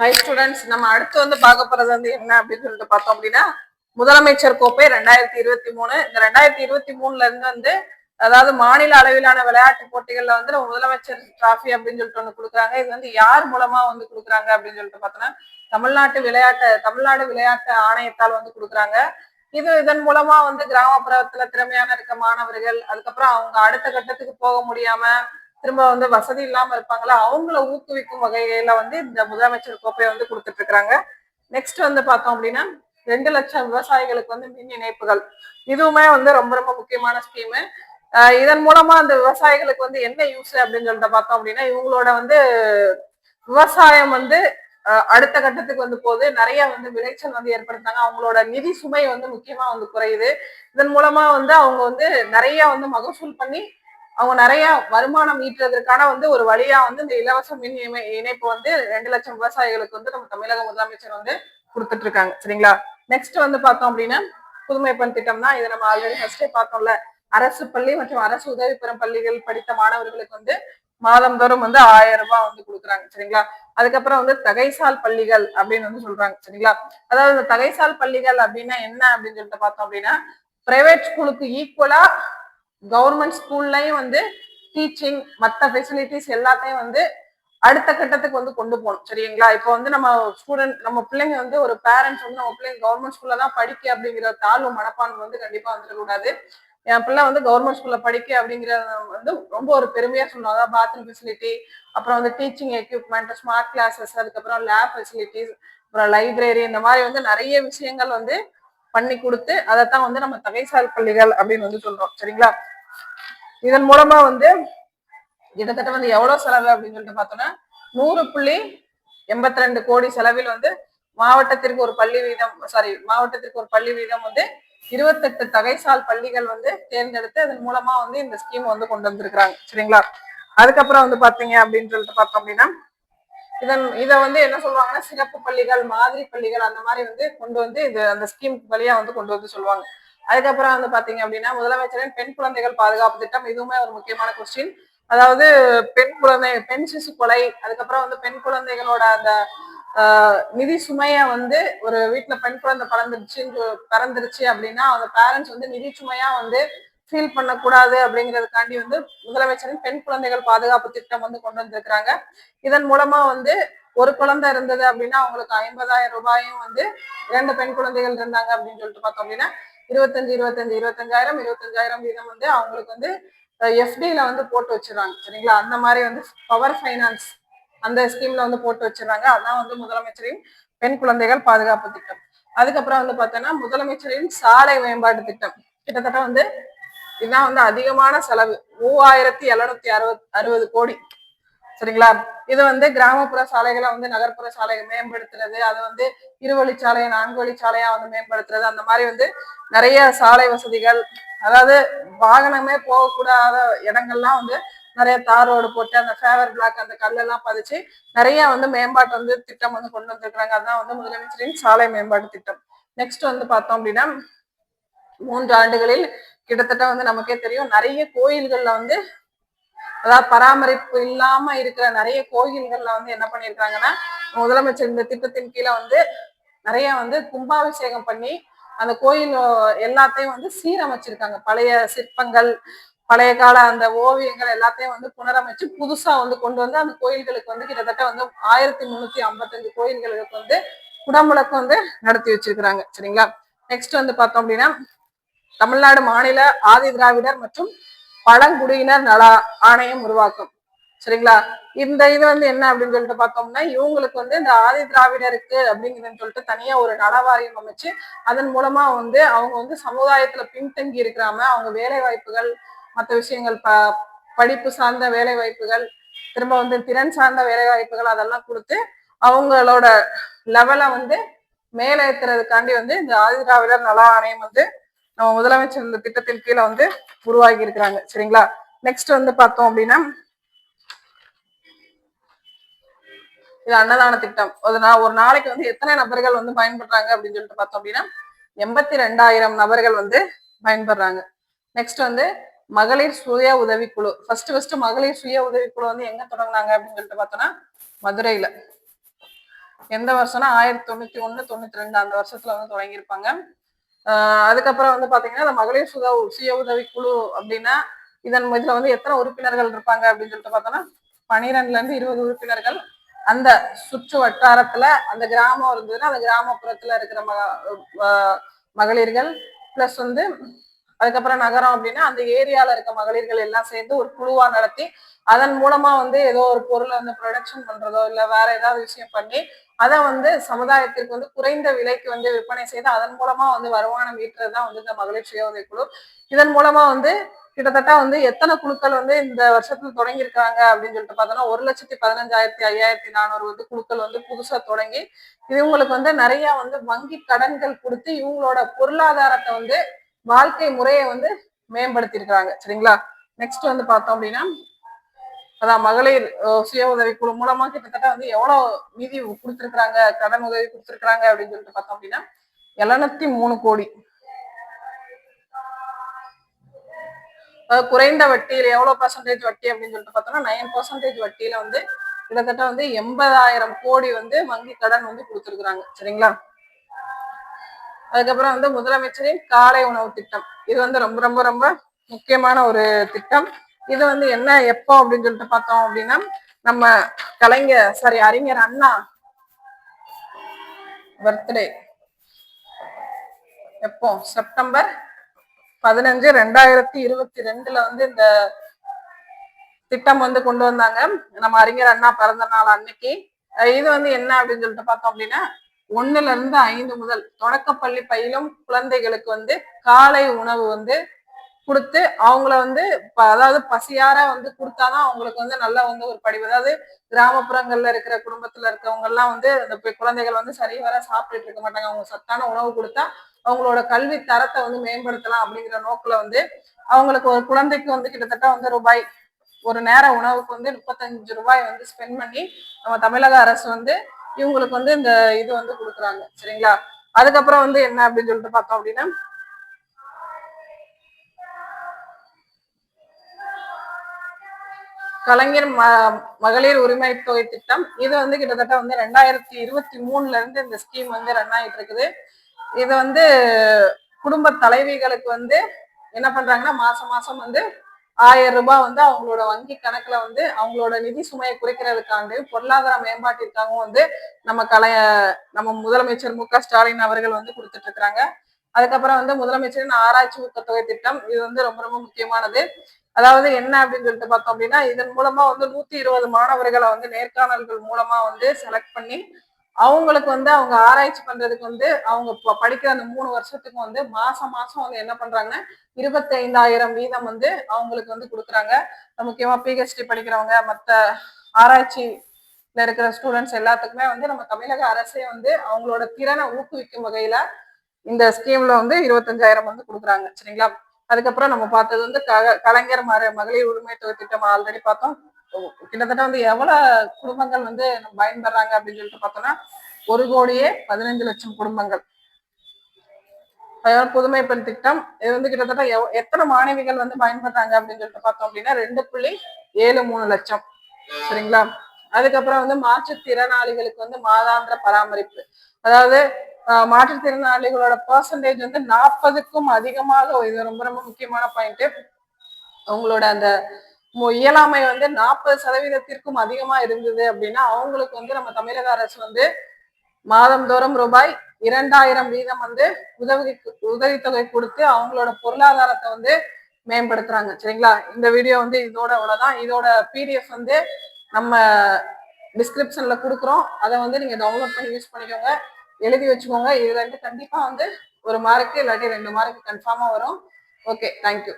High students நம்ம அடுத்து வந்து பார்க்க போறது வந்து என்ன அப்படின்னு சொல்லிட்டு பார்த்தோம் அப்படின்னா முதலமைச்சர் கோப்பை ரெண்டாயிரத்தி இருபத்தி மூணு. இந்த ரெண்டாயிரத்தி இருபத்தி மூணுல இருந்து வந்து அதாவது மாநில அளவிலான விளையாட்டு போட்டிகள்ல வந்து நம்ம முதலமைச்சர் டிராஃபி அப்படின்னு சொல்லிட்டு ஒண்ணு கொடுக்குறாங்க. இது வந்து யார் மூலமா வந்து கொடுக்குறாங்க அப்படின்னு சொல்லிட்டு பார்த்தோம்னா தமிழ்நாட்டு விளையாட்டு தமிழ்நாடு விளையாட்டு ஆணையத்தால் வந்து கொடுக்குறாங்க. இது இதன் மூலமா வந்து கிராமப்புறத்துல திறமையான இருக்க மாணவர்கள் அதுக்கப்புறம் அவங்க அடுத்த கட்டத்துக்கு போக முடியாம திரும்ப வந்து வசதி இல்லாம இருப்பாங்களா? அவங்கள ஊக்குவிக்கும் வகையில வந்து இந்த முதலமைச்சர் கோப்பையை வந்து கொடுத்துட்டு இருக்கிறாங்க நெக்ஸ்ட் வந்து பார்த்தோம் அப்படின்னா ரெண்டு லட்சம் விவசாயிகளுக்கு வந்து மின் இணைப்புகள். இதுவுமே வந்து ரொம்ப ரொம்ப முக்கியமான ஸ்கீமு இதன் மூலமா அந்த விவசாயிகளுக்கு வந்து என்ன யூஸ் அப்படின்னு சொல்லிட்டு பார்த்தோம் அப்படின்னா இவங்களோட வந்து விவசாயம் வந்து அடுத்த கட்டத்துக்கு வந்து போது நிறைய வந்து விளைச்சல் வந்து ஏற்படுத்தாங்க அவங்களோட நிதி சுமை வந்து முக்கியமா வந்து குறையுது. இதன் மூலமா வந்து அவங்க வந்து நிறைய வந்து மகசூல் பண்ணி அவங்க நிறைய வருமானம் ஈட்டுறதுக்கான வந்து ஒரு வழியா வந்து இந்த இலவச மின் இணைப்பு வந்து ரெண்டு லட்சம் விவசாயிகளுக்கு வந்து நம்ம தமிழக முதலமைச்சர் வந்து கொடுத்துட்டு இருக்காங்க சரிங்களா? நெக்ஸ்ட் வந்து பார்த்தோம் அப்படின்னா புதுமை பெண் திட்டம் தான் இதை நம்ம ஆல்ரெடி ஃபர்ஸ்டே பார்த்தோம்ல. அரசு பள்ளி மற்றும் அரசு உதவி பெறும் பள்ளிகள் படித்த மாணவர்களுக்கு வந்து மாதந்தோறும் வந்து ஆயிரம் ரூபாய் வந்து கொடுக்குறாங்க. சரிங்களா? அதுக்கப்புறம் வந்து தகைசால் பள்ளிகள் அப்படின்னு வந்து சொல்றாங்க. சரிங்களா? அதாவது இந்த தகைசால் பள்ளிகள் அப்படின்னா என்ன அப்படின்னு சொல்லிட்டு பார்த்தோம் அப்படின்னா பிரைவேட் ஸ்கூலுக்கு ஈக்குவலா கவர்மெண்ட் ஸ்கூல்லையும் வந்து டீச்சிங் மற்ற ஃபெசிலிட்டிஸ் எல்லாத்தையும் வந்து அடுத்த கட்டத்துக்கு வந்து கொண்டு போகணும். சரிங்களா? இப்போ வந்து நம்ம ஸ்டூடெண்ட் நம்ம பிள்ளைங்க வந்து ஒரு பேரண்ட்ஸ் வந்து நம்ம பிள்ளைங்க கவர்மெண்ட் ஸ்கூல்ல தான் படிக்க அப்படிங்கிற தாழ்வு மனப்பான்மை வந்து கண்டிப்பா வந்துடக்கூடாது. என் பிள்ளை வந்து கவர்மெண்ட் ஸ்கூல்ல படிக்க அப்படிங்கிறத வந்து ரொம்ப ஒரு பெருமையா சொன்னோம் அதாவது பாத்ரூம் ஃபெசிலிட்டி அப்புறம் வந்து டீச்சிங் எக்யூப்மெண்ட் ஸ்மார்ட் கிளாஸஸ் அதுக்கப்புறம் லேப் ஃபெசிலிட்டிஸ் அப்புறம் லைப்ரரி இந்த மாதிரி வந்து நிறைய விஷயங்கள் வந்து பண்ணி கொடுத்து அதைத்தான் வந்து நம்ம தகைசால் பள்ளிகள் அப்படின்னு வந்து சொல்றோம். சரிங்களா? இதன் மூலமா வந்து கிட்டத்தட்ட வந்து எவ்வளவு செலவு அப்படின்னு சொல்லிட்டு பார்த்தோம்னா நூறு புள்ளி எண்பத்தி ரெண்டு கோடி செலவில் வந்து மாவட்டத்திற்கு ஒரு பள்ளி வீதம் சாரி மாவட்டத்திற்கு ஒரு பள்ளி வீதம் வந்து இருபத்தெட்டு தகைசால் பள்ளிகள் வந்து தேர்ந்தெடுத்து அதன் மூலமா வந்து இந்த ஸ்கீம் வந்து கொண்டு வந்திருக்கிறாங்க. சரிங்களா? அதுக்கப்புறம் வந்து பாத்தீங்க அப்படின்னு சொல்லிட்டு பார்த்தோம் அப்படின்னா இதன் இதை வந்து என்ன சொல்லுவாங்கன்னா சிறப்பு பள்ளிகள் மாதிரி பள்ளிகள் அந்த மாதிரி வந்து கொண்டு வந்து இது அந்த ஸ்கீம் வழியா வந்து கொண்டு வந்து சொல்லுவாங்க. அதுக்கப்புறம் வந்து பாத்தீங்க அப்படின்னா முதலமைச்சரின் பெண் குழந்தைகள் பாதுகாப்பு திட்டம் இதுவுமே ஒரு முக்கியமான கொஸ்டின் அதாவது பெண் குழந்தை பெண் சிசு கொலை அதுக்கப்புறம் வந்து பெண் குழந்தைகளோட அந்த ஆஹ், நிதி சுமைய வந்து ஒரு வீட்டுல பெண் குழந்தை பறந்துருச்சு பறந்துருச்சு அப்படின்னா அவங்க பேரண்ட்ஸ் வந்து நிதி சுமையா வந்து ஃபீல் பண்ணக்கூடாது அப்படிங்கிறதுக்காண்டி வந்து முதலமைச்சரின் பெண் குழந்தைகள் பாதுகாப்பு திட்டம் வந்து கொண்டு வந்திருக்கிறாங்க. இதன் மூலமா வந்து ஒரு குழந்தை இருந்தது அப்படின்னா அவங்களுக்கு ஐம்பதாயிரம் ரூபாயும் வந்து இரண்டு பெண் குழந்தைகள் இருந்தாங்க அப்படின்னு சொல்லிட்டு பார்த்தோம் அப்படின்னா இருபத்தஞ்சு இருபத்தஞ்சு இருபத்தஞ்சாயிரம் இருபத்தஞ்சாயிரம் வீதம் வந்து அவங்களுக்கு வந்து எஃப்டியில வந்து போட்டு வச்சிடறாங்க. சரிங்களா? அந்த மாதிரி வந்து பவர் ஃபைனான்ஸ் அந்த ஸ்கீம்ல வந்து போட்டு வச்சிடறாங்க. அதான் வந்து முதலமைச்சரின் பெண் குழந்தைகள் பாதுகாப்பு திட்டம். அதுக்கப்புறம் வந்து பார்த்தோன்னா முதலமைச்சரின் சாலை மேம்பாட்டு திட்டம். கிட்டத்தட்ட வந்து இதுதான் வந்து அதிகமான செலவு. மூவாயிரத்தி எழுநூத்தி அறுபது அறுபது கோடி. சரிங்களா? இது வந்து கிராமப்புற சாலைகளை வந்து நகர்ப்புற சாலையை மேம்படுத்துறது அது வந்து இருவழிச்சாலையை நான்கு வழிச்சாலையா வந்து மேம்படுத்துறது அந்த மாதிரி வந்து நிறைய சாலை வசதிகள் அதாவது வாகனமே போகக்கூடாத இடங்கள்லாம் வந்து நிறைய தார் ரோடு போட்டு அந்த ஃபேவர் பிளாக் அந்த கல்லெல்லாம் பதிச்சு நிறைய வந்து மேம்பாட்டு வந்து திட்டம் வந்து கொண்டு வந்திருக்கிறாங்க. அதான் வந்து முதலமைச்சரின் சாலை மேம்பாட்டு திட்டம். நெக்ஸ்ட் வந்து பார்த்தோம் அப்படின்னா மூன்று ஆண்டுகளில் கிட்டத்தட்ட வந்து நமக்கே தெரியும் நிறைய கோயில்கள்ல வந்து அதாவது பராமரிப்பு இல்லாம இருக்கிற நிறைய கோயில்கள்ல வந்து என்ன பண்ணிருக்காங்கன்னா முதலமைச்சர் இந்த திட்டத்தின் கீழே வந்து நிறைய வந்து கும்பாபிஷேகம் பண்ணி அந்த கோயில் எல்லாத்தையும் வந்து சீரமைச்சிருக்காங்க. பழைய சிற்பங்கள் பழைய கால அந்த ஓவியங்கள் எல்லாத்தையும் வந்து புனரமைச்சு புதுசா வந்து கொண்டு வந்து அந்த கோயில்களுக்கு வந்து கிட்டத்தட்ட வந்து ஆயிரத்தி முன்னூத்தி ஐம்பத்தஞ்சு கோயில்களுக்கு வந்து குடமுழக்கு வந்து நடத்தி வச்சிருக்கிறாங்க. சரிங்களா? நெக்ஸ்ட் வந்து பார்த்தோம் அப்படின்னா தமிழ்நாடு மாநில ஆதி திராவிடர் மற்றும் பழங்குடியினர் நல ஆணையம் உருவாக்கும். சரிங்களா? இந்த இது வந்து என்ன அப்படின்னு சொல்லிட்டு பார்த்தோம்னா இவங்களுக்கு வந்து இந்த ஆதி திராவிடருக்கு அப்படிங்கிறதுன்னு சொல்லிட்டு தனியா ஒரு நல வாரியம் அமைச்சு அதன் மூலமா வந்து அவங்க வந்து சமுதாயத்துல பின்தங்கி இருக்கிறாம அவங்க வேலை வாய்ப்புகள் மற்ற விஷயங்கள் ப படிப்பு சார்ந்த வேலை வாய்ப்புகள் திரும்ப வந்து திறன் சார்ந்த வேலை வாய்ப்புகள் அதெல்லாம் கொடுத்து அவங்களோட லெவலை வந்து மேலே ஏத்துறதுக்காண்டி வந்து இந்த ஆதி திராவிடர் நல ஆணையம் வந்து நம்ம முதலமைச்சர் இந்த திட்டத்தின் கீழே வந்து உருவாகி இருக்கிறாங்க. சரிங்களா? நெக்ஸ்ட் வந்து பார்த்தோம் அப்படின்னா இது அன்னதான திட்டம். ஒரு ஒரு நாளைக்கு வந்து எத்தனை நபர்கள் வந்து பயன்படுறாங்க அப்படின்னு சொல்லிட்டு பார்த்தோம் அப்படின்னா எண்பத்தி ரெண்டாயிரம் நபர்கள் வந்து பயன்படுறாங்க. நெக்ஸ்ட் வந்து மகளிர் சுய உதவிக்குழு. ஃபர்ஸ்ட் ஃபர்ஸ்ட் மகளிர் சுய உதவிக்குழு வந்து எங்க தொடங்கினாங்க அப்படின்னு சொல்லிட்டு பார்த்தோம்னா மதுரையில. எந்த வருஷம்னா ஆயிரத்தி தொண்ணூத்தி ஒண்ணு தொண்ணூத்தி ரெண்டு அந்த வருஷத்துல வந்து தொடங்கியிருப்பாங்க. அதுக்கப்புறம் வந்து பாத்தீங்கன்னா இந்த மகளிர் சுத சுய உதவி குழு அப்படின்னா இதன் இதுல வந்து எத்தனை உறுப்பினர்கள் இருப்பாங்க அப்படின்னு சொல்லிட்டு பார்த்தோம்னா பனிரெண்டுல இருந்து இருபது உறுப்பினர்கள் அந்த சுற்று வட்டாரத்துல அந்த கிராமம் இருந்ததுன்னா அந்த கிராமப்புறத்துல இருக்கிற மக ஆஹ் மகளிர்கள் பிளஸ் வந்து அதுக்கப்புறம் நகரம் அப்படின்னா அந்த ஏரியால இருக்க மகளிர்கள் எல்லாம் சேர்ந்து ஒரு குழுவா நடத்தி அதன் மூலமா வந்து ஏதோ ஒரு பொருளை வந்து ப்ரொடக்ஷன் பண்றதோ இல்ல வேற ஏதாவது விஷயம் பண்ணி அதை வந்து சமுதாயத்திற்கு வந்து குறைந்த விலைக்கு வந்து விற்பனை செய்து அதன் மூலமா வந்து வருமானம் ஈட்டுறது தான் வந்து இந்த மகளிர் சுய உதவி குழு. இதன் மூலமா வந்து கிட்டத்தட்ட வந்து எத்தனை குழுக்கள் வந்து இந்த வருஷத்துல தொடங்கியிருக்காங்க அப்படின்னு சொல்லிட்டு பார்த்தோம்னா ஒரு லட்சத்தி பதினஞ்சாயிரத்தி ஐயாயிரத்தி நானூறு வந்து குழுக்கள் வந்து புதுசா தொடங்கி இவங்களுக்கு வந்து நிறைய வந்து வங்கி கடன்கள் கொடுத்து இவங்களோட பொருளாதாரத்தை வந்து வாழ்க்கை முறையை வந்து மேம்படுத்தியிருக்கிறாங்க. சரிங்களா? நெக்ஸ்ட் வந்து பார்த்தோம் அப்படின்னா அதான் மகளிர் சுய உதவி குழு மூலமா கிட்டத்தட்ட வந்து எவ்வளவு நிதி கொடுத்துருக்குறாங்க கடன் உதவி கொடுத்துருக்குறாங்க அப்படின்னு சொல்லிட்டு பார்த்தோம் அப்படின்னா எழுநூத்தி மூணு கோடி. குறைந்த வட்டியில எவ்வளவு பர்சன்டேஜ் வட்டி அப்படின்னு சொல்லிட்டு பார்த்தோம்னா நைன் பர்சன்டேஜ் வட்டியில வந்து கிட்டத்தட்ட வந்து எண்பதாயிரம் கோடி வந்து வங்கி கடன் வந்து கொடுத்துருக்குறாங்க. சரிங்களா? அதுக்கப்புறம் வந்து முதலமைச்சரின் காலை உணவு திட்டம். இது வந்து ரொம்ப ரொம்ப ரொம்ப முக்கியமான ஒரு திட்டம். இது வந்து என்ன எப்போ அப்படின்னு சொல்லிட்டு பார்த்தோம் அப்படின்னா நம்ம கலைஞர் சாரி அறிஞர் அண்ணா பர்த்டே எப்போ? செப்டம்பர் பதினஞ்சு ரெண்டாயிரத்தி இருபத்தி ரெண்டுல வந்து இந்த திட்டம் வந்து கொண்டு வந்தாங்க. நம்ம அறிஞர் அண்ணா பிறந்த நாள் அன்னைக்கு. இது வந்து என்ன அப்படின்னு சொல்லிட்டு பார்த்தோம் அப்படின்னா ஒண்ணுல இருந்து ஐந்து முதல் தொடக்கப்பள்ளி பயிலும் குழந்தைகளுக்கு வந்து காலை உணவு வந்து கொடுத்து அவங்கள வந்து ப- அதாவது பசியார வந்து கொடுத்தாதான் அவங்களுக்கு வந்து நல்ல வந்து ஒரு படிவு. அதாவது கிராமப்புறங்கள்ல இருக்கிற குடும்பத்துல இருக்கவங்க எல்லாம் வந்து அந்த குழந்தைகள் வந்து சரிவர சாப்பிட்டுட்டு இருக்க மாட்டாங்க. அவங்க சத்தான உணவு கொடுத்தா அவங்களோட கல்வி தரத்தை வந்து மேம்படுத்தலாம் அப்படிங்கிற நோக்குல வந்து அவங்களுக்கு ஒரு குழந்தைக்கு வந்து கிட்டத்தட்ட வந்து ரூபாய் ஒரு நேர உணவுக்கு வந்து முப்பத்தஞ்சு ரூபாய் வந்து ஸ்பெண்ட் பண்ணி நம்ம தமிழக அரசு வந்து இவங்களுக்கு வந்து இந்த இது வந்து கொடுக்குறாங்க. சரிங்களா? அதுக்கப்புறம் வந்து என்ன அப்படின்னு சொல்லிட்டு பார்த்தோம் அப்படின்னா கலைஞர் ம மகளிர் உரிமை தொகை திட்டம். இது வந்து கிட்டத்தட்ட வந்து ரெண்டாயிரத்தி இருபத்தி மூணுல இருந்து இந்த ஸ்கீம் வந்து ரன் ஆயிட்டு இருக்குது. இது வந்து குடும்ப தலைவிகளுக்கு வந்து என்ன பண்றாங்கன்னா மாசம் மாசம் வந்து ஆயிரம் ரூபாய் வந்து அவங்களோட வங்கி கணக்குல வந்து அவங்களோட நிதி சுமையை குறைக்கிறதுக்காண்டு பொருளாதார மேம்பாட்டிற்காகவும் வந்து நம்ம கலை நம்ம முதலமைச்சர் மு க ஸ்டாலின் அவர்கள் வந்து கொடுத்துட்டு இருக்கிறாங்க. அதுக்கப்புறம் வந்து முதலமைச்சரின் ஆராய்ச்சி ஊக்கத்தொகை திட்டம். இது வந்து ரொம்ப ரொம்ப முக்கியமானது. அதாவது என்ன அப்படின்னு சொல்லிட்டு பார்த்தோம் அப்படின்னா இதன் மூலமா வந்து நூத்தி இருபது மாணவர்களை வந்து நேர்காணல்கள் மூலமா வந்து செலக்ட் பண்ணி அவங்களுக்கு வந்து அவங்க ஆராய்ச்சி பண்றதுக்கு வந்து அவங்க ப- படிக்கிற அந்த மூணு வருஷத்துக்கு வந்து மாசம் மாசம் வந்து என்ன பண்றாங்கன்னா இருபத்தி ஐந்தாயிரம் வீதம் வந்து அவங்களுக்கு வந்து கொடுக்குறாங்க. முக்கியமா பிஹெச்டி படிக்கிறவங்க மற்ற ஆராய்ச்சியில இருக்கிற ஸ்டூடெண்ட்ஸ் எல்லாத்துக்குமே வந்து நம்ம தமிழக அரசே வந்து அவங்களோட திறனை ஊக்குவிக்கும் வகையில இந்த ஸ்கீம்ல வந்து இருபத்தஞ்சாயிரம் வந்து கொடுக்குறாங்க. சரிங்களா? அதுக்கப்புறம் நம்ம பார்த்தது வந்து க- கலைஞர் மர மகளிர் உரிமை தொகை திட்டம் ஆல்ரெடி பார்த்தோம். கிட்டத்தட்ட வந்து எவ்வளவு குடும்பங்கள் வந்து பயன்படுறாங்க அப்படின்னு சொல்லிட்டு பார்த்தோம்னா ஒரு கோடியே பதினைஞ்சு லட்சம் குடும்பங்கள். அதாவது புதுமை பெண் திட்டம் இது வந்து கிட்டத்தட்ட எவ்- எத்தனை மாணவிகள் வந்து பயன்படுறாங்க அப்படின்னு சொல்லிட்டு பார்த்தோம் அப்படின்னா ரெண்டு புள்ளி ஏழு மூணு லட்சம். சரிங்களா? அதுக்கப்புறம் வந்து மாற்றுத்திறனாளிகளுக்கு வந்து மாதாந்திர பராமரிப்பு. அதாவது மாற்றுத்திறனாளிகளோட பர்சன்டேஜ் வந்து நாற்பதுக்கும் அதிகமாக இது ரொம்ப ரொம்ப முக்கியமான பாயிண்ட் அவங்களோட அந்த இயலாமை வந்து நாற்பது சதவீதத்திற்கும் அதிகமா இருந்தது அப்படின்னா அவங்களுக்கு வந்து நம்ம தமிழக அரசு வந்து மாதந்தோறும் ரூபாய் இரண்டாயிரம் வீதம் வந்து உதவி உதவித்தொகை கொடுத்து அவங்களோட பொருளாதாரத்தை வந்து மேம்படுத்துறாங்க. சரிங்களா? இந்த வீடியோ வந்து இதோட அவ்வளவுதான். இதோட பிடிஎஃப் வந்து நம்ம டிஸ்கிரிப்ஷன்ல கொடுக்குறோம். அதை வந்து நீங்க டவுன்லோட் பண்ணி யூஸ் பண்ணிக்கோங்க. எழுதி வச்சுக்கோங்க. இதுல இருந்து கண்டிப்பா வந்து ஒரு மார்க்கு இல்லாட்டி ரெண்டு மார்க் கன்ஃபார்மா வரும். Okay thank you